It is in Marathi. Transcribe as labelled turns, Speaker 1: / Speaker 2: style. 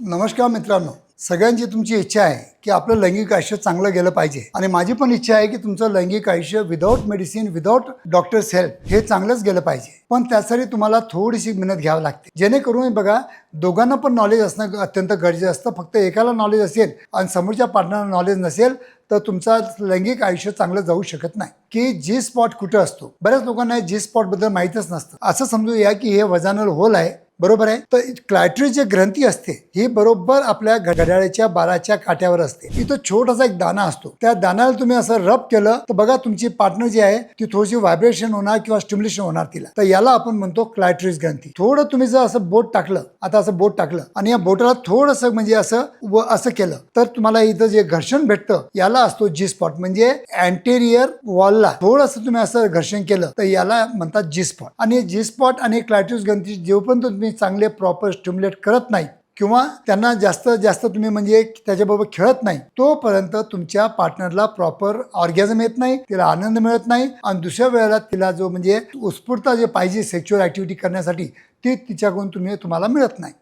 Speaker 1: नमस्कार मित्रांनो. सगळ्यांची तुमची इच्छा आहे की आपलं लैंगिक आयुष्य चांगलं गेलं पाहिजे. आणि माझी पण इच्छा आहे की तुमचं लैंगिक आयुष्य without medicine without doctors help हे चांगलंच गेलं पाहिजे. पण त्यासाठी तुम्हाला थोडीशी मेहनत घ्यावी लागते. जेणेकरून बघा दोघांना पण नॉलेज असणं अत्यंत गरजेचं असतं. फक्त एकाला नॉलेज असेल आणि समोरच्या पार्टनरला नॉलेज नसेल तर तुमचा लैंगिक आयुष्य चांगलं जाऊ शकत नाही. की जी स्पॉट कुठं असतो? बऱ्याच लोकांना जी स्पॉटबद्दल माहीतच नसतं. असं समजूया की हे वजानल होल आहे. बरोबर आहे? तर क्लायट्री जे ग्रंथी असते ही बरोबर आपल्या घड्याळ्याच्या बाराच्या काट्यावर असते. इथं छोटासा एक दाना असतो. त्या दाण्याला तुम्ही असं रब केलं तर बघा तुमची पार्टनर जी आहे ती थोडीशी व्हायब्रेशन होणार किंवा स्टिम्युलेशन होणार तिला. तर याला आपण म्हणतो क्लायट्रीज ग्रंथी. थोडं तुम्ही जर असं बोट टाकलं आता असं बोट टाकलं आणि या बोटाला थोडस म्हणजे असं व असं केलं तर तुम्हाला इथं जे घर्षण भेटतं याला असतो जी स्पॉट म्हणजे अँटेरियर वॉलला थोडस तुम्ही असं घर्षण केलं तर याला म्हणतात जी स्पॉट आणि जी स्पॉट आणि क्लायट्रीज ग्रंथी जेव्हापर्यंत तुम्ही चांगले प्रॉपर स्टिम्युलेट करत नाही किंवा त्यांना जास्त जास्त तुम्ही म्हणजे त्याच्याबरोबर खेळत नाही तोपर्यंत तुमच्या पार्टनरला प्रॉपर ऑर्गॅझम येत नाही तिला आनंद मिळत नाही आणि दुसऱ्या वेळेला तिला जो म्हणजे उत्स्फूर्त जे पाहिजे सेक्च्युअल ॲक्टिव्हिटी करण्यासाठी ती तिच्याकडून तुम्ही तुम्हाला मिळत नाही.